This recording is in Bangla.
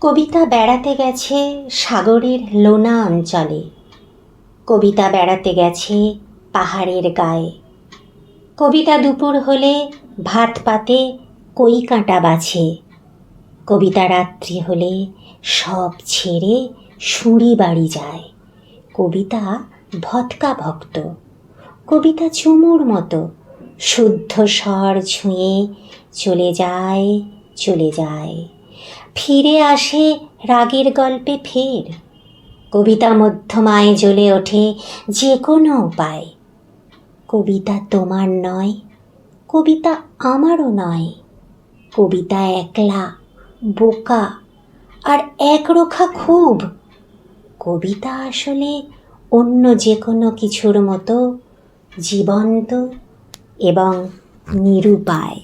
কবিতা বেড়াতে গেছে সাগরের লোনা অঞ্চলে। কবিতা বেড়াতে গেছে পাহাড়ের গায়ে। কবিতা দুপুর হলে ভাত পাতে কই কাঁটা বাছে। কবিতা রাত্রি হলে সব ছেড়ে সুঁড়ি বাড়ি যায়। কবিতা ভৎকা ভক্ত। কবিতা চুমুর মতো শুদ্ধ স্বর ছুঁয়ে চলে যায় চলে যায়। ফিরে আসে রাগের গল্পে ফের। কবিতা মধ্যমায় জ্বলে ওঠে যে কোনো উপায়। কবিতা তোমার নয়, কবিতা আমারও নয়। কবিতা একলা, বোকা আর একরোখা খুব। কবিতা আসলে অন্য যে কোনো কিছুর মতো জীবন্ত এবং নিরুপায়।